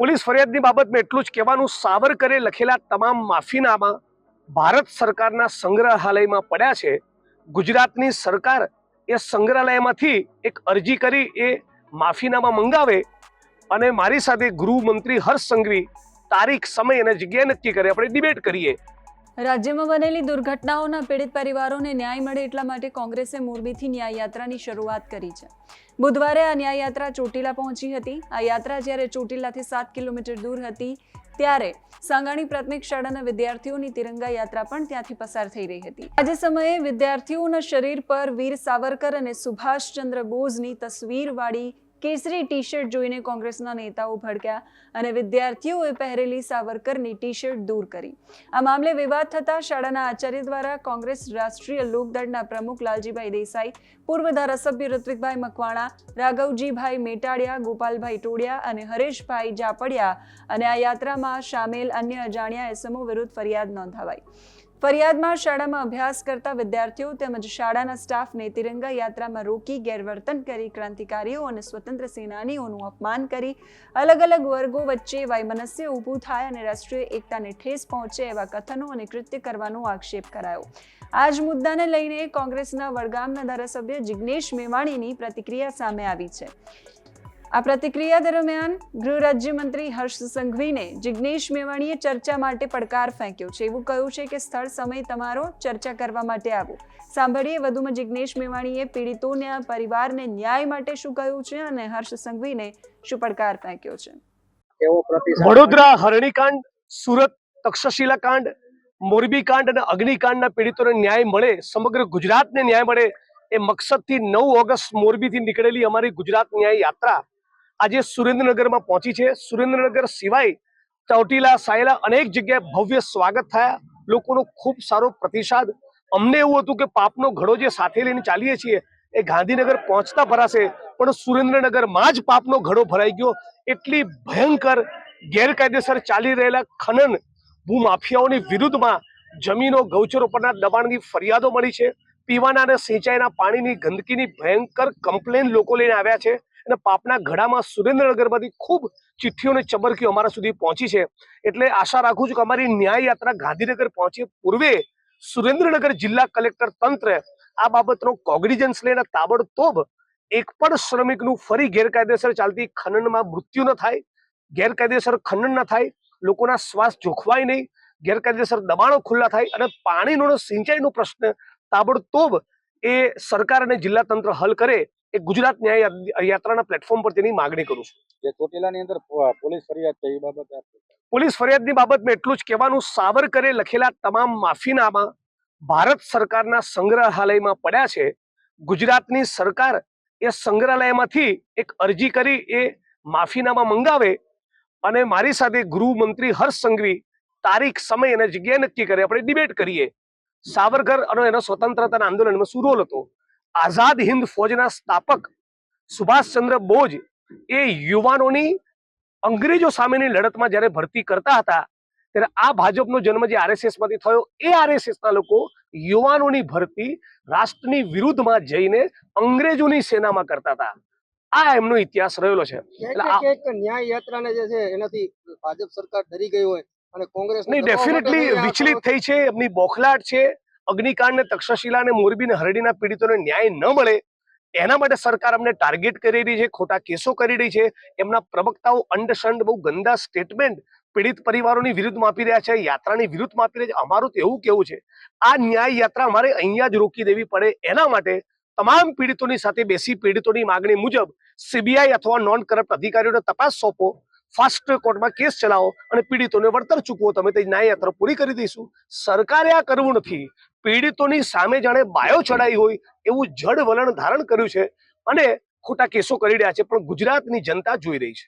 Police ફરિયાદની બાબતમાં એટલું જ કહેવાનું સાવરકરે લખેલા તમામ માફીનામા ભારત સરકારના સંગ્રહાલયમાં પડ્યા છે. ગુજરાતની સરકાર એ સંગ્રહાલયમાંથી એક અરજી કરી એ માફીનામા મંગાવે અને મારી સાથે ગૃહમંત્રી હર્ષ સંઘવી તારીખ, સમય અને જગ્યા નક્કી કરે. આપણે ડિબેટ કરીએ. રાજ્યમાં બનેલી દુર્ઘટનાઓના પીડિત પરિવારોને ન્યાય મળે એટલા માટે કોંગ્રેસે મોરબીથી ન્યાય યાત્રાની શરૂઆત કરી છે. બુધવારે આ ન્યાય યાત્રા ચોટીલા પહોંચી હતી. આ યાત્રા જ્યારે ચોટીલાથી સાત કિલોમીટર દૂર હતી, ત્યારે સાંગાણી પ્રાથમિક શાળાના વિદ્યાર્થીઓની તિરંગા યાત્રા પણ ત્યાંથી પસાર થઈ રહી હતી. આજે સમયે વિદ્યાર્થીઓના શરીર પર વીર સાવરકર અને સુભાષચંદ્ર બોઝની તસવીરવાળી કેસરી ટી શર્ટ જોઈને કોંગ્રેસના નેતાઓ ભડક્યા અને વિદ્યાર્થીઓએ પહેરેલી સાવરકરની ટી શર્ટ દૂર કરી. આ મામલે વિવાદ થતા શાળાના આચાર્ય દ્વારા કોંગ્રેસ રાષ્ટ્રીય લોકદળના પ્રમુખ લાલજીભાઈ દેસાઈ, પૂર્વ ધારાસભ્ય ઋત્વિકભાઈ મકવાણા, રાઘવજીભાઈ મેટાડિયા, ગોપાલભાઈ ટોડિયા અને હરેશભાઈ જાપડિયા અને આ યાત્રામાં સામેલ અન્ય અજાણ્યા એસમો વિરુદ્ધ ફરિયાદ નોંધાવાઈ. ફરિયાદમાં શાળામાં અભ્યાસ કરતા વિદ્યાર્થીઓ તેમજ શાળાના સ્ટાફને તિરંગા યાત્રામાં રોકી ગેરવર્તન કરી ક્રાંતિકારીઓ અને સ્વતંત્ર સેનાનીઓનું અપમાન કરી. અલગ અલગ વર્ગો વચ્ચે વાયમનસ્ય ઊભું થાય અને રાષ્ટ્રીય એકતાને ઠેસ પહોંચે એવા કથનો અને કૃત્ય કરવાનો આક્ષેપ કરાયો. આ જ મુદ્દાને લઈને કોંગ્રેસના વડગામના ધારાસભ્ય જિગ્નેશ મેવાણીની પ્રતિક્રિયા સામે આવી છે. આ પ્રતિક્રિયા દરમિયાન ગૃહ રાજ્યમંત્રી હર્ષ સંઘવીને જિજ્ઞેશ મેવાણીએ ચર્ચા માટે પડકાર ફેંક્યો છે. એવું કહ્યું છે કે સ્થળ સમય તમારો ચર્ચા કરવા માટે આવો. સાંભળીએ વધુમાં જિગ્નેશ મેવાણીએ પીડિતોને પરિવારને ન્યાય માટે શું કહ્યું છે અને હર્ષ સંઘવીને શું પડકાર ફેંક્યો છે? વડોદરા હરણીકાંડ સુરત તક્ષશિલા કાંડ મોરબી કાંડ અને અગ્નિકાંડના પીડિતોને ન્યાય મળે સમગ્ર ગુજરાતને ન્યાય મળે એ મકસદથી નવ ઓગસ્ટ મોરબીથી નીકળેલી અમારી ગુજરાત ન્યાય યાત્રા આજે સુરેન્દ્રનગરમાં પહોંચી છે. સુરેન્દ્રનગર સિવાય ચોટીલા, સાયલા અનેક જગ્યાએ ભવ્ય સ્વાગત થયા. લોકોનો ખૂબ સારો પ્રતિસાદ. અમને એવું હતું કે પાપનો ઘડો જે સાથે લઈને ચાલીએ છીએ એ ગાંધીનગર પહોંચતા ભરાશે, પણ સુરેન્દ્રનગરમાં જ પાપનો ઘડો ભરાઈ ગયો. એટલી ભયંકર ગેરકાયદેસર ચાલી રહેલા ખનન ભૂમાફિયાઓની વિરુદ્ધમાં જમીનો, ગૌચરો પરના દબાણની ફરિયાદો મળી છે. પીવાના અને સિંચાઈના પાણીની ગંદકીની ભયંકર કમ્પ્લેન લોકો લઈને આવ્યા છે. અને પાપના ઘડામાં સુરેન્દ્રનગરમાંથી ખૂબ ચિઠ્ઠીઓ અને ચબરકીઓ અમારા સુધી પહોંચી છે. એટલે આશા રાખું છું કે અમારી ન્યાય યાત્રા ગાંધીનગર પહોંચે પૂર્વે સુરેન્દ્રનગર જિલ્લા કલેક્ટર તંત્ર આ બાબતનો કોગ્નિજન્સ લઈને તાબડતોબ એક પણ શ્રમિકનું ફરી ગેરકાયદેસર ચાલતી ખનનમાં મૃત્યુ ન થાય, ગેરકાયદેસર ખનન ન થાય, લોકોના શ્વાસ જોખવાય નહીં, ગેરકાયદેસર દબાણો ખુલ્લા થાય અને પાણીનો સિંચાઈનો પ્રશ્ન તાબડતોબ એ સરકાર અને જિલ્લા તંત્ર હલ કરે એ ગુજરાત ન્યાય યાત્રાના પ્લેટફોર્મ પર તેની માગણી કરું છું. જે ચોટીલાની અંદર પોલીસ ફરિયાદ છે એ બાબતે પોલીસ ફરિયાદની બાબતમાં એટલું જ કહેવાનું સાવરકરે લખેલા તમામ માફીનામા ભારત સરકારના સંગ્રહાલયમાં પડ્યા છે. ગુજરાતની સરકાર એ સંગ્રહાલયમાંથી એક અરજી કરી એ માફીનામા મંગાવે અને મારી સાથે ગૃહમંત્રી હર્ષ સંઘવી તારીખ સમય અને જગ્યા નક્કી કરે. આપણે ડિબેટ કરીએ. સાવરકર અને એનો સ્વતંત્રતાના આંદોલનમાં શું રોલ હતો? આઝાદ હિન્દ ફોજના સ્થાપક સુભાષચંદ્ર બોઝ એ યુવાનોની અંગ્રેજો સામેની લડતમાં જ્યારે ભરતી કરતા હતા ત્યારે આ ભાજપનો જન્મ જે આરએસએસમાંથી થયો એ આરએસએસ ના લોકો યુવાનોની ભરતી રાષ્ટ્રની વિરુદ્ધમાં જઈને અંગ્રેજોની સેનામાં કરતા હતા. આ એમનો ઇતિહાસ રહેલો છે. ન્યાય યાત્રાને જે છે એનાથી ભાજપ સરકાર ડરી ગઈ હોય. અને કોંગ્રેસ નહીં ડેફિનેટલી વિચલિત થઈ છે એમની બોખલાટ છે. અગ્નિકાંડ ને તક્ષશિલા ને મોરબી ને હરડીના પીડિતોને ન્યાય ન મળે એના માટે સરકાર અમને ટાર્ગેટ કરી રહી છે ખોટા કેસો કરી રહી છે. એમના પ્રવક્તાઓ અંડશંડ બહુ ગંદા સ્ટેટમેન્ટ પીડિત પરિવારોની વિરુદ્ધમાં આપી રહ્યા છે યાત્રાની વિરુદ્ધમાં આપી રહ્યા છે. અમારું તો એવું કેવું છે આ ન્યાય યાત્રા અમારે અહીંયા જ રોકી દેવી પડે. એના માટે તમામ પીડિતોની સાથે બેસી પીડિતોની માગણી મુજબ સીબીઆઈ અથવા નોન કરપ્ટ અધિકારીઓને તપાસ સોંપો. ફાસ્ટ કોર્ટમાં કેસ ચલાવો અને પીડિતોને વળતર ચૂકવો. તમે તે ન્યાય યાત્રા પૂરી કરી દઈશું. સરકારે આ કરવું નથી. પીડિતોની સામે જાણે બાયો ચડાઈ હોય એવું જડ વલણ ધારણ કર્યું છે અને ખોટા કેસો કરી રહ્યા છે, પણ ગુજરાતની જનતા જોઈ રહી છે.